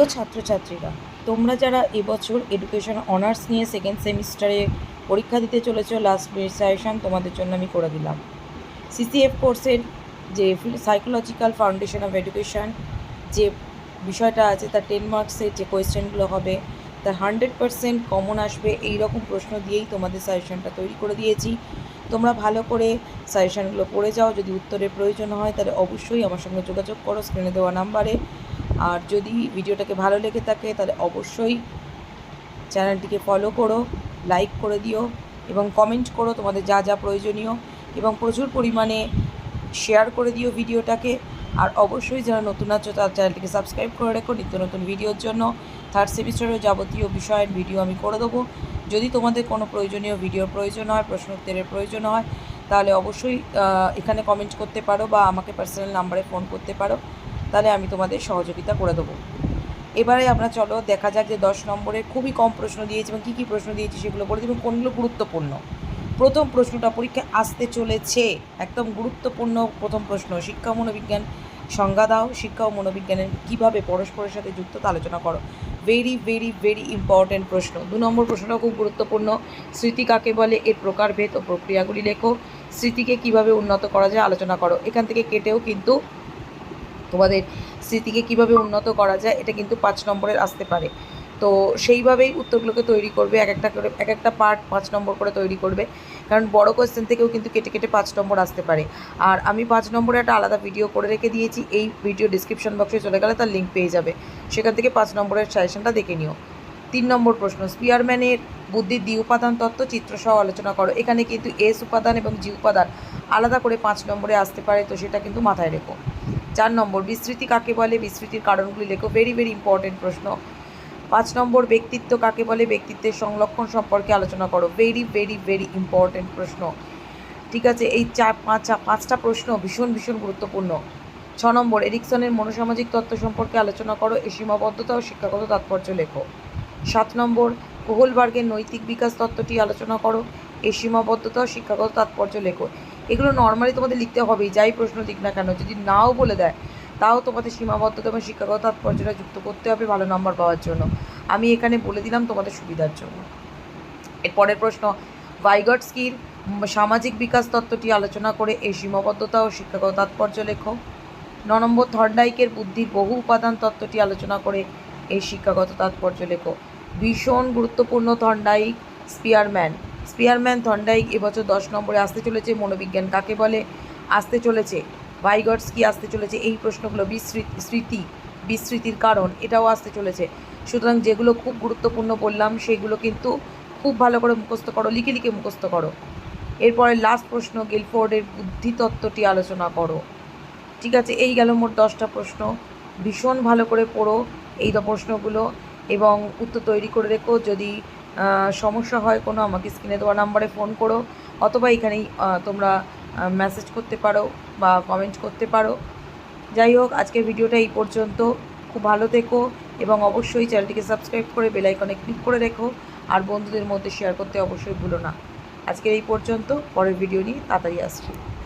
প্রিয় ছাত্রছাত্রীরা, তোমরা যারা এবছর এডুকেশন অনার্স নিয়ে সেকেন্ড সেমিস্টারে পরীক্ষা দিতে চলেছো লাস্ট সাজেশন তোমাদের জন্য আমি করে দিলাম। সিসিএফ কোর্সের যে সাইকোলজিক্যাল ফাউন্ডেশন অফ এডুকেশন যে বিষয়টা আছে, তার টেন মার্কসের যে কোয়েশ্চেনগুলো হবে, তার হান্ড্রেড পারসেন্ট কমন আসবে এই রকম প্রশ্ন দিয়েই তোমাদের সাজেশনটা তৈরি করে দিয়েছি। তোমরা ভালো করে সাজেশনগুলো পড়ে যাও, যদি উত্তরের প্রয়োজন হয়, তাহলে অবশ্যই আমার সঙ্গে যোগাযোগ করো স্ক্রিনে দেওয়া নাম্বারে আর যদি ভিডিওটাকে ভালো লেগে থাকে, তাহলে অবশ্যই চ্যানেলটিকে ফলো করো লাইক করে দিও এবং কমেন্ট করো তোমাদের যা যা প্রয়োজনীয় এবং প্রচুর পরিমাণে শেয়ার করে দিও ভিডিওটাকে। আর অবশ্যই যারা নতুন আছো, তার চ্যানেলটিকে সাবস্ক্রাইব করে রেখো নিত্য নতুন ভিডিওর জন্য। থার্ড সেমিস্টারের যাবতীয় বিষয়ের ভিডিও আমি করে দেবো। যদি তোমাদের কোনো প্রয়োজনীয় ভিডিওর প্রয়োজন হয় প্রশ্ন উত্তরের প্রয়োজন হয়, তাহলে অবশ্যই এখানে কমেন্ট করতে পারো বা আমাকে পার্সোনাল নাম্বারে ফোন করতে পারো। তাহলে আমি তোমাদের সহযোগিতা করে দেবো। এবারে আমরা চলো, দেখা যাক যে দশ নম্বরের খুবই কম প্রশ্ন দিয়েছি এবং কী কী প্রশ্ন দিয়েছি সেগুলো বলে দেবো কোনগুলো গুরুত্বপূর্ণ। প্রথম প্রশ্নটা পরীক্ষা আসতে চলেছে, একদম গুরুত্বপূর্ণ প্রথম প্রশ্ন, শিক্ষা মনোবিজ্ঞান সংজ্ঞা দাও। শিক্ষা ও মনোবিজ্ঞানের কীভাবে পরস্পরের সাথে যুক্ত তা আলোচনা করো। ভেরি ভেরি ভেরি ইম্পর্ট্যান্ট প্রশ্ন। দু নম্বর প্রশ্নটা খুব গুরুত্বপূর্ণ। স্মৃতি কাকে বলে? এর প্রকারভেদ ও প্রক্রিয়াগুলি লেখো। স্মৃতিকে কীভাবে উন্নত করা যায় আলোচনা করো। এখান থেকে কেটেও কিন্তু তোমাদের স্মৃতিকে কীভাবে উন্নত করা যায়, এটা কিন্তু পাঁচ নম্বরের আসতে পারে। তো সেইভাবেই উত্তরগুলোকে তৈরি করবে, এক একটা করে, এক একটা পার্ট পাঁচ নম্বর করে তৈরি করবে। কারণ বড় কোয়েশ্চেন থেকেও কিন্তু কেটে কেটে পাঁচ নম্বর আসতে পারে। আর আমি পাঁচ নম্বরে একটা আলাদা ভিডিও করে রেখে দিয়েছি, এই ভিডিও ডিসক্রিপশন বক্সে চলে গেলে তার লিঙ্ক পেয়ে যাবে। সেখান থেকে পাঁচ নম্বরের সাজেশনটা দেখে নিও। তিন নম্বর প্রশ্ন স্পিয়ারম্যানের বুদ্ধির দ্বি উপাদান তত্ত্ব চিত্রসহ আলোচনা করো। এখানে কিন্তু এস উপাদান এবং জি উপাদান আলাদা করে পাঁচ নম্বরে আসতে পারে, তো সেটা কিন্তু মাথায় রেখো। চার নম্বর, বিস্তৃতি কাকে বলে? বিস্তৃতির কারণগুলি লেখো। ভেরি ভেরি ইম্পর্টেন্ট প্রশ্ন। পাঁচ নম্বর, ব্যক্তিত্ব কাকে বলে? ব্যক্তিত্বের সংরক্ষণ সম্পর্কে আলোচনা করো। ভেরি ভেরি ভেরি ইম্পর্টেন্ট প্রশ্ন। ঠিক আছে, এই চার, পাঁচ, পাঁচটা প্রশ্ন ভীষণ ভীষণ গুরুত্বপূর্ণ। ছ নম্বর, এরিকসনের মনোসামাজিক তত্ত্ব সম্পর্কে আলোচনা করো। এই সীমাবদ্ধতা ও শিক্ষাগত তাৎপর্য লেখো। সাত নম্বর, কোহলবার্গের নৈতিক বিকাশ তত্ত্বটি আলোচনা করো। এই সীমাবদ্ধতা ও শিক্ষাগত তাৎপর্য লেখো। এগুলো নর্মালি তোমাদের লিখতে হবেই, যাই প্রশ্ন দিক না কেন। যদি নাও বলে দেয়, তাও তোমাদের সীমাবদ্ধতা এবং শিক্ষাগত তাৎপর্যটা যুক্ত করতে হবে ভালো নম্বর পাওয়ার জন্য। আমি এখানে বলে দিলাম তোমাদের সুবিধার জন্য। এর পরের প্রশ্ন ভাইগটস্কির সামাজিক বিকাশ তত্ত্বটি আলোচনা করে এই সীমাবদ্ধতা ও শিক্ষাগত তাৎপর্য লেখো। ন নম্বর থর্ডাইকের বুদ্ধির বহু উপাদান তত্ত্বটি আলোচনা করে এই শিক্ষাগত তাৎপর্য লেখো। ভীষণ গুরুত্বপূর্ণ থর্ডাইক স্পিয়ারম্যান। স্পিয়ারম্যান থর্ডাইক এবছর দশ নম্বরে আসতে চলেছে মনোবিজ্ঞান। কাকে বলে? আসতে চলেছে। ভাইগটস কি আসতে চলেছে? এই প্রশ্নগুলো বিস্মৃতি স্মৃতি বিস্মৃতির কারণ, এটাও আসতে চলেছে। সুতরাং যেগুলো খুব গুরুত্বপূর্ণ বললাম, সেগুলো কিন্তু খুব ভালো করে মুখস্থ করো, লিখে লিখে মুখস্থ করো। এরপরে লাস্ট প্রশ্ন, গিলফোর্ডের বুদ্ধিতত্ত্বটি আলোচনা করো। ঠিক আছে, এই গেল মোট দশটা প্রশ্ন। ভীষণ ভালো করে পড়ো এই প্রশ্নগুলো এবং উত্তর তৈরি করে রেখো। যদি সমস্যা হয়, কোনো আমাকে স্ক্রিনে দেওয়া নাম্বারে ফোন করো, অথবা এখানেই তোমরা মেসেজ করতে পারো বা কমেন্ট করতে পারো। যাই হোক, আজকের ভিডিওটা এই পর্যন্ত। খুব ভালো থেকো এবং অবশ্যই চ্যানেলটিকে সাবস্ক্রাইব করে বেল আইকনে ক্লিক করে রেখো। আর বন্ধুদের মধ্যে শেয়ার করতে অবশ্যই ভুলো না। আজকের এই পর্যন্ত, পরের ভিডিও নিয়ে তাড়াতাড়ি আসছি।